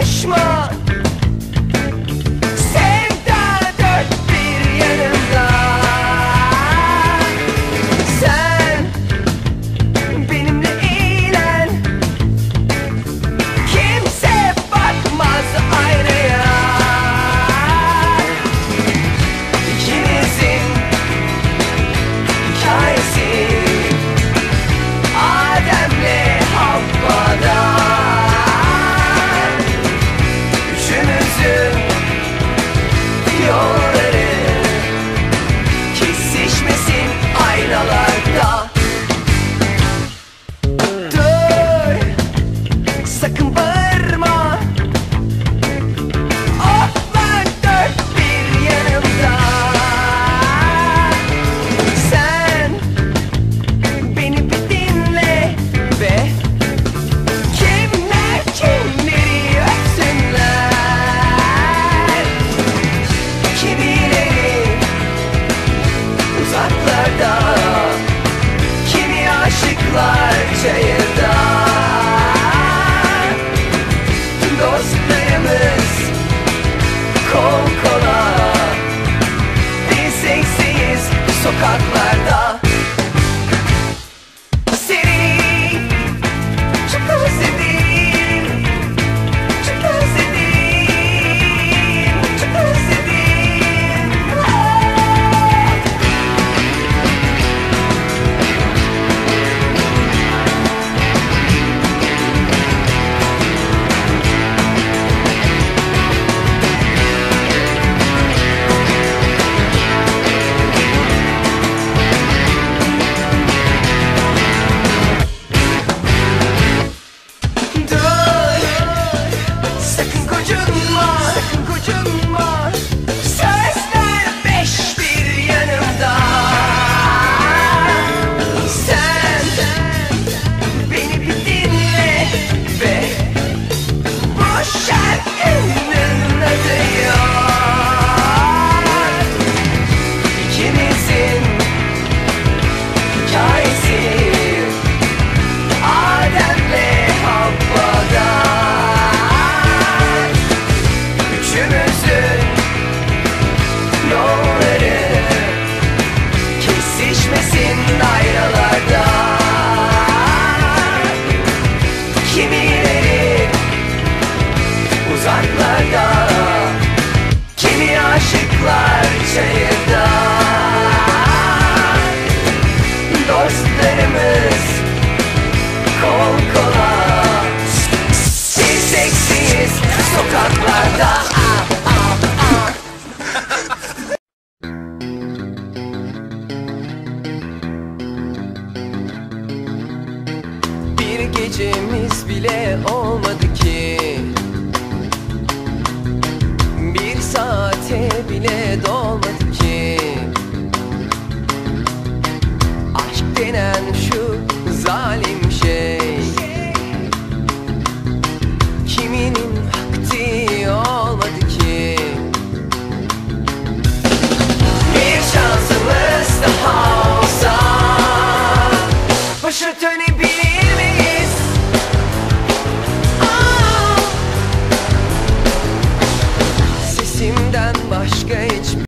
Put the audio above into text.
yakışmaz ışıklar çayında. Dostlarımız kol kola. Biz eksiyiz sokaklarda. Bir gecemiz bile olmadı ki. Bir saate ne do